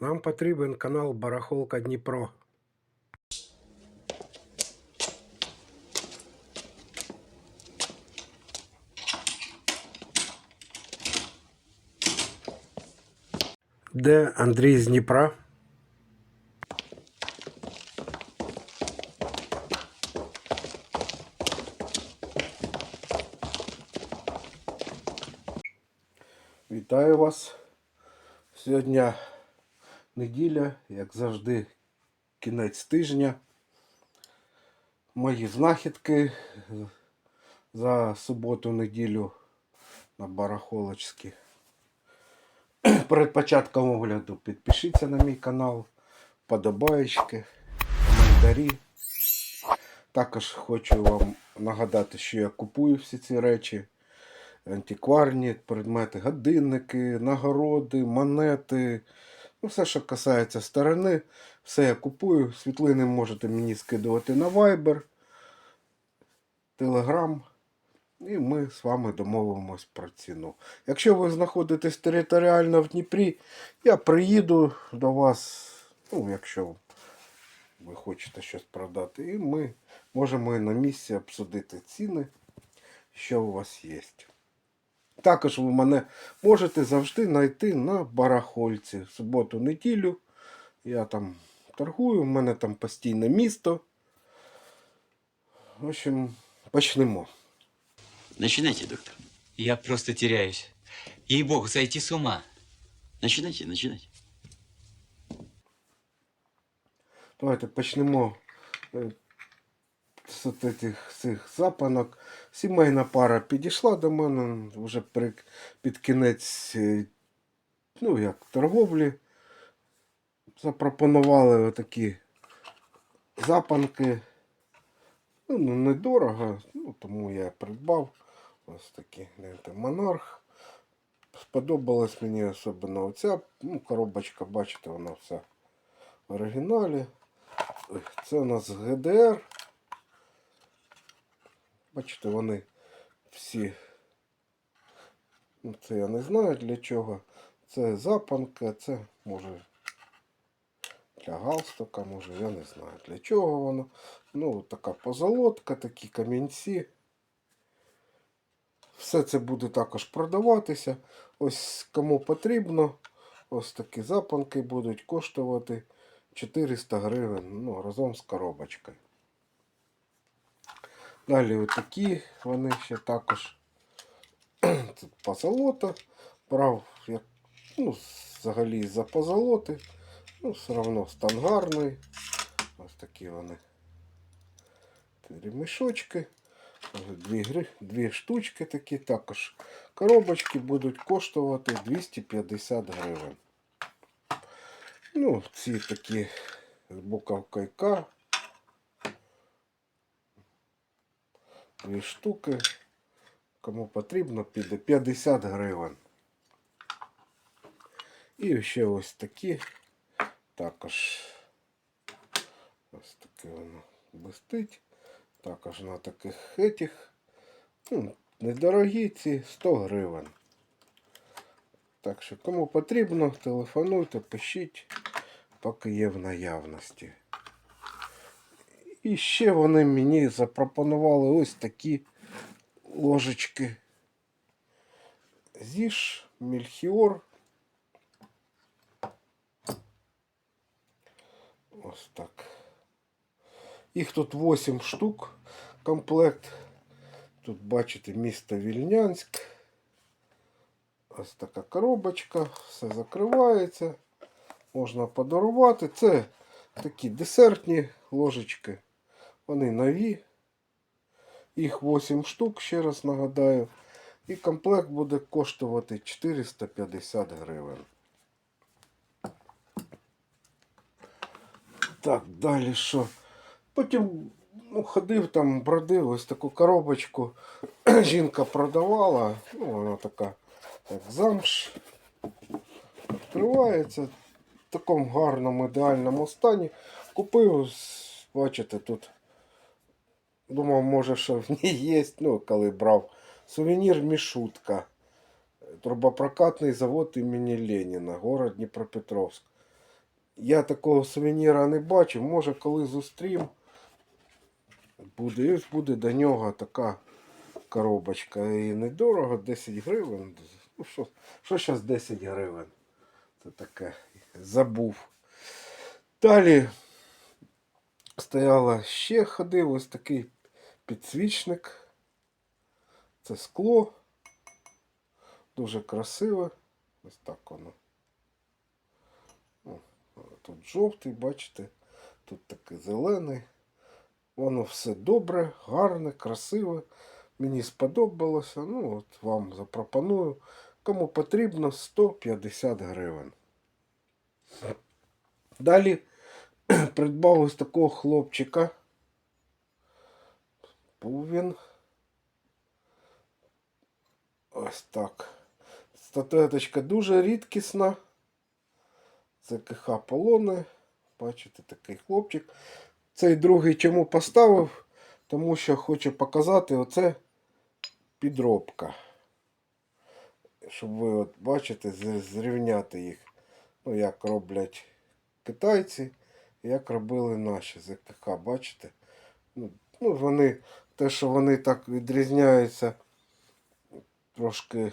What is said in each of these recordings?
Нам потрібен канал Барахолка Дніпро. Де Андрій з Дніпра? Вітаю вас. Сьогодні Неділя, як завжди, кінець тижня. Мої знахідки за суботу-неділю на барахолочці. Перед початком огляду підпишіться на мій канал, подобаєчки, коментарі. Також хочу вам нагадати, що я купую всі ці речі. Антикварні предмети, годинники, нагороди, монети. Ну, все, що касається сторони, все я купую. Світлини можете мені скидувати на Viber, Telegram. І ми з вами домовимось про ціну. Якщо ви знаходитесь територіально в Дніпрі, я приїду до вас, ну, якщо ви хочете щось продати, і ми можемо і на місці обсудити ціни, що у вас є. Також ви мене можете завжди знайти на барахольці. В суботу-неділю. Я там торгую, в мене там постійне місто. В общем, почнемо. Начинайте, доктор. Я просто теряюсь. Ей-богу, сойти с ума. Начинайте, начинайте. Давайте почнемо з цих запанок. Сімейна пара підійшла до мене вже при, під кінець е, ну, як, торговлі. Запропонували отакі запанки. Ну, ну, недорого, ну, тому я придбав. Ось такі монарх. Сподобалась мені особливо оця ну, коробочка, бачите, вона вся в оригіналі. Це у нас ГДР. Бачите, вони всі. Ну, Це я не знаю для чого. Це запанка, це може для галстука, може, я не знаю для чого воно. Ну, така позолотка, такі камінці. Все це буде також продаватися. Ось кому потрібно. Ось такі запанки будуть коштувати 400 гривень ну, разом з коробочкою. Далі отакі вони ще також. Тут позолота. Брав, як, ну, взагалі за позолоти. Ну, все одно стан гарний. Ось такі вони. Три мішочки. Дві, дві штучки такі. Також коробочки будуть коштувати 250 гривень. Ну, ці такі з буковкою К. Дві штуки. Кому потрібно, піде 50 гривень. І ще ось такі. Також ось таке воно блистить. Також на таких етіх. Ну, недорогі ці 100 гривень. Так що, кому потрібно, телефонуйте, пишіть, поки є в наявності. І ще вони мені запропонували ось такі ложечки. Зіш, Мельхіор. Ось так. Їх тут 8 штук комплект. Тут бачите місто Вільнянськ. Ось така коробочка, все закривається. Можна подарувати. Це такі десертні ложечки. Вони нові. Їх 8 штук, ще раз нагадаю. І комплект буде коштувати 450 гривень. Так, далі що? Потім ну, ходив там, бродив ось таку коробочку. Жінка продавала. Ну, вона така, як замш. Відкривається в такому гарному ідеальному стані. Купив, бачите, тут. Думав, може, що в ній є. Ну, коли брав. Сувенір Мішутка. Трубопрокатний завод імені Леніна, город Дніпропетровськ. Я такого сувеніра не бачив. Може, коли зустрім, буде, і ось буде до нього така коробочка. І недорого, 10 гривень. Ну, що, що зараз 10 гривень? Це таке забув. Далі стояла ще ходив ось такий підсвічник. Це скло. Дуже красиве. Ось так воно. Тут жовтий, бачите, тут такий зелений. Воно все добре, гарне, красиве. Мені сподобалося. Ну, от вам запропоную. Кому потрібно 150 гривень. Далі придбав ось такого хлопчика. Був. Ось так. Статуеточка дуже рідкісна. Це КХ Полони. Бачите, такий хлопчик. Цей другий чому поставив? Тому що хочу показати оце підробка. Щоб ви от бачите, зрівняти їх. Ну, як роблять китайці, як робили наші ЗКХ, бачите? Ну, ну, вони, те, що вони так відрізняються трошки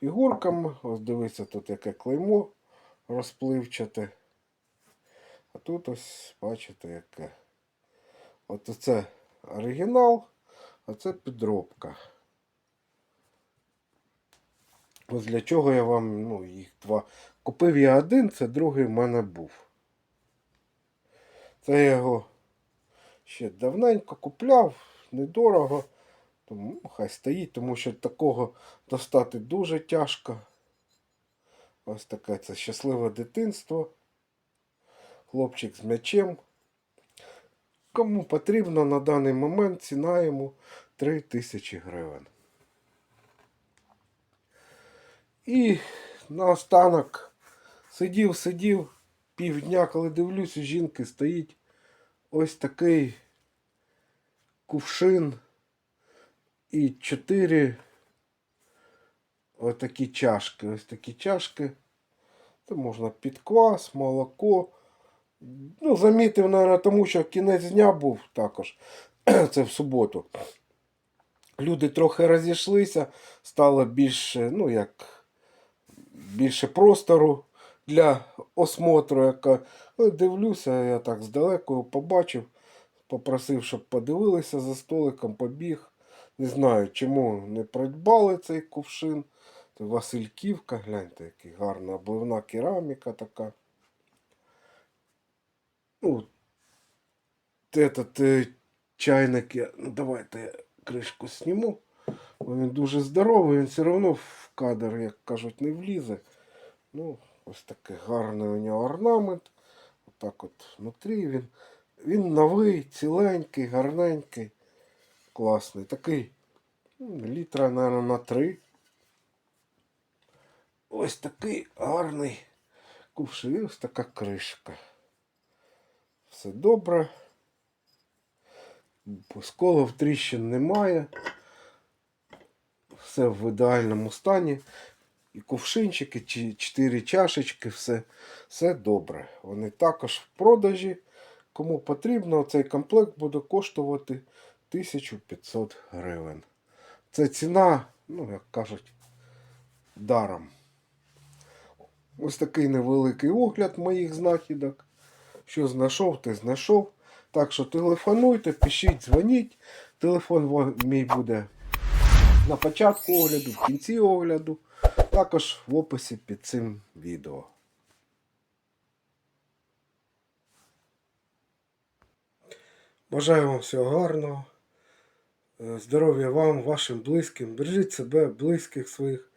фігурками. Ось дивіться, тут яке клеймо розпливчате. А тут ось, бачите, яке. От це оригінал, а це підробка. Ось для чого я вам, ну, їх два. Купив я один, це другий в мене був. Це я його ще давненько купляв, недорого. Тому хай стоїть, тому що такого достати дуже тяжко. Ось таке це щасливе дитинство. Хлопчик з м'ячем. Кому потрібно на даний момент ціна йому 3 тисячі гривень. І наостанок сидів, сидів півдня, коли дивлюсь, у жінки стоїть ось такий кувшин і чотири ось такі чашки. Ось такі чашки. Це можна під квас, молоко. Ну, замітив, мабуть, тому що кінець дня був також. Це в суботу. Люди трохи розійшлися, стало більше, ну як, більше простору для осмотру. Яка... Ну, Дивлюся, я так здалеку побачив, попросив, щоб подивилися за столиком, побіг. Не знаю, чому не придбали цей кувшин. Це Васильківка, гляньте, який гарна обливна кераміка така. Ну, этот е, чайник, я, ну давайте я кришку зніму. Бо Він дуже здоровий, він все одно в кадр, як кажуть, не влізе. Ну, ось такий гарний у нього орнамент. Отак от внутрі він. Він новий, ціленький, гарненький, класний. Такий ну, літра, мабуть, на три. Ось такий гарний кувшин, ось така кришка. Все добре. Сколов тріщин немає. Все в ідеальному стані. І кувшинчики, чи чотири чашечки, все, все добре. Вони також в продажі. Кому потрібно, цей комплект буде коштувати 1500 гривень. Це ціна, ну, як кажуть, даром. Ось такий невеликий огляд моїх знахідок. Що знайшов, ти знайшов. Так що телефонуйте, пишіть, дзвоніть. Телефон мій буде на початку огляду, в кінці огляду. Також в описі під цим відео. Бажаю вам всього гарного. Е, Здоров'я вам, вашим близьким. Бережіть себе, близьких своїх,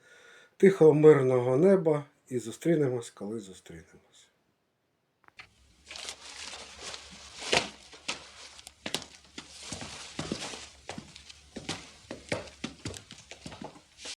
тихого, мирного неба і зустрінемось, коли зустрінемось.